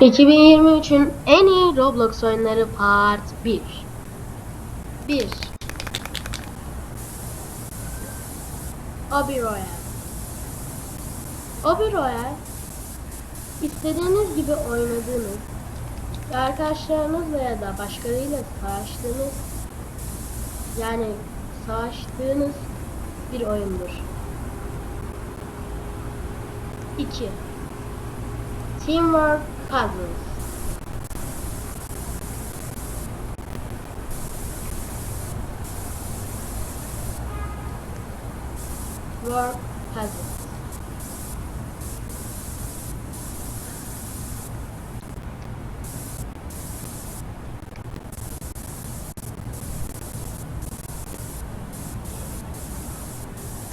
2023'ün en iyi Roblox oyunları Part 1 1 Obi Royal Obi Royal istediğiniz gibi oynadığınız ve arkadaşlarınızla ya da başkalarıyla savaştığınız yani savaştığınız bir oyundur. 2 Teamwork Puzzles Work Puzzles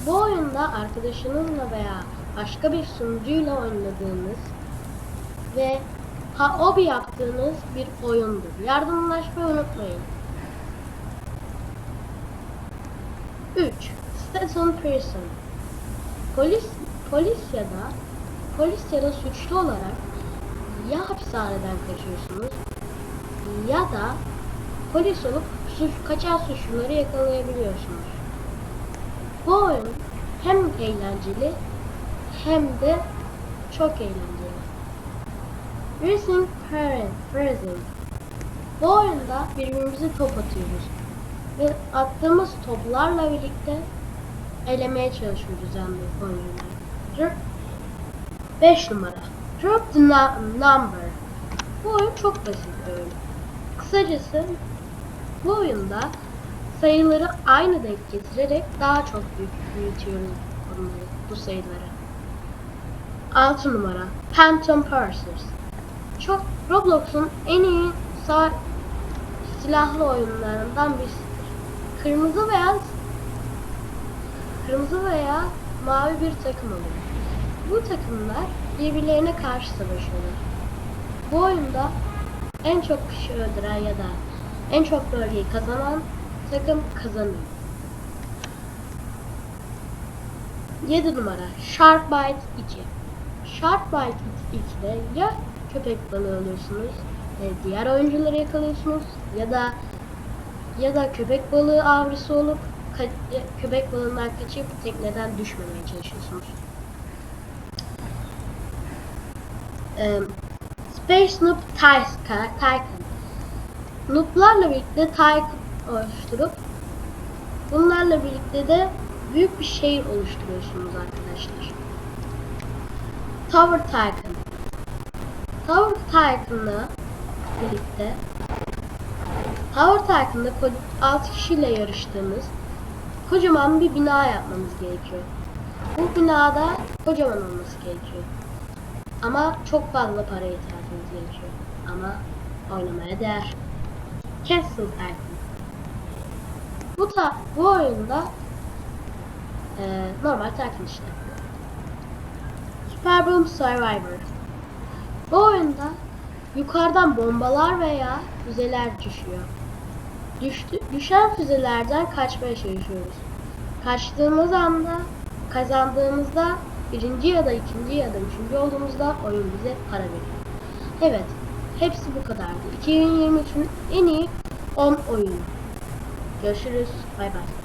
Bu oyunda arkadaşınızla veya başka bir sunucuyla oynadığınız ve ha hobi yaptığınız bir oyundur. Yardımlaşmayı unutmayın. 3. Stetson Prison Polis, polis ya da polis ya da suçlu olarak ya hapishaneden kaçıyorsunuz ya da polis olup suç, kaçan suçluları yakalayabiliyorsunuz. Bu oyun hem eğlenceli hem de çok eğlenceli. Racing Racing Bu oyunda birbirimize top atıyoruz. Ve attığımız toplarla birlikte elemeye çalışıyoruz yani oyuncular. 5 numara. Drop the nu- number. Bu oyun çok basit bir oyun. Kısacası bu oyunda sayıları aynı denk getirerek daha çok büyütüyoruz bu sayıları. 6 numara. Phantom Parsers. Çok Roblox'un en iyi sağ silahlı oyunlarından birisidir. Kırmızı veya kırmızı veya mavi bir takım olur. Bu takımlar birbirlerine karşı savaşıyorlar. Bu oyunda en çok kişi öldüren ya da en çok bölgeyi kazanan takım kazanıyor. 7 numara Shark Bite 2 Shark Bite 2'de ya köpek balığı alıyorsunuz e, diğer oyuncuları yakalıyorsunuz ya da ya da köpek balığı avcısı olup köpek balığından kaçıp tekneden düşmemeye çalışıyorsunuz. E, Space Noob Tycoon Noob'larla birlikte Tycoon oluşturup bunlarla birlikte de büyük bir şehir oluşturuyorsunuz arkadaşlar. Tower Tycoon Tower Tycoon'la birlikte Tower Tycoon'da 6 kişiyle yarıştığımız kocaman bir bina yapmamız gerekiyor. Bu binada kocaman olması gerekiyor. Ama çok fazla para ihtiyacımız gerekiyor. Ama oynamaya değer. Castle Tycoon bu ta bu oyunda e, normal Tycoon işte. Super Boom Survivor Bu oyunda yukarıdan bombalar veya füzeler düşüyor. Düştü, düşen füzelerden kaçmaya çalışıyoruz. Kaçtığımız anda kazandığımızda birinci ya da ikinci ya da üçüncü olduğumuzda oyun bize para veriyor. Evet, hepsi bu kadardı. 2023'ün en iyi 10 oyunu. Görüşürüz. Bay bay.